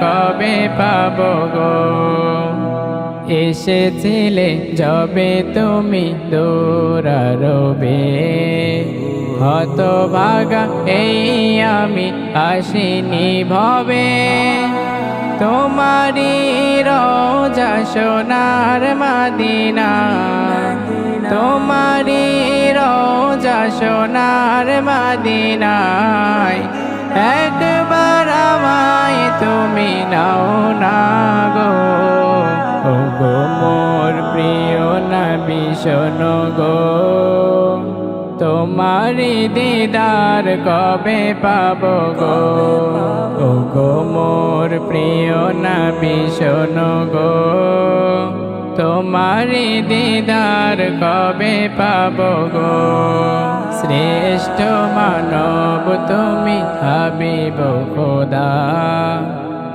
কবে পাব গো? এসেছিলে যবে তুমি দৌড়ারবে হত ভাগা এই আমি আসিনি ভবে। তোমারি রোজা সোনার মাদিনা। তোমারি রোজা সোনার মাদিনায় আমায় তুমি নাও না গো। ও গো মোর প্রিয় নবী, শোনো গো। তোমারি দিদার কবে পাব গো? ও গো মোর প্রিয় নবী, শোনো গো। তোমারি দিদার কবে পাব গো? শ্রেষ্ঠ মানব তুমি হাবিব, খোদা।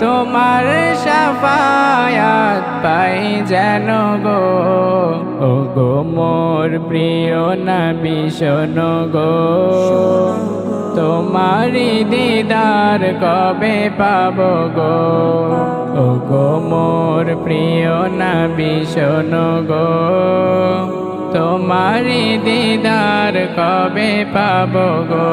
তোমার সাফায়াত পাই যেন গো। ও গো মোর প্রিয় শোনো গো। তোমারি দিদার কবে পাব গো? ও গো মোর প্রিয় শোনো গো। তোমারি দিদার কবে পাব গো?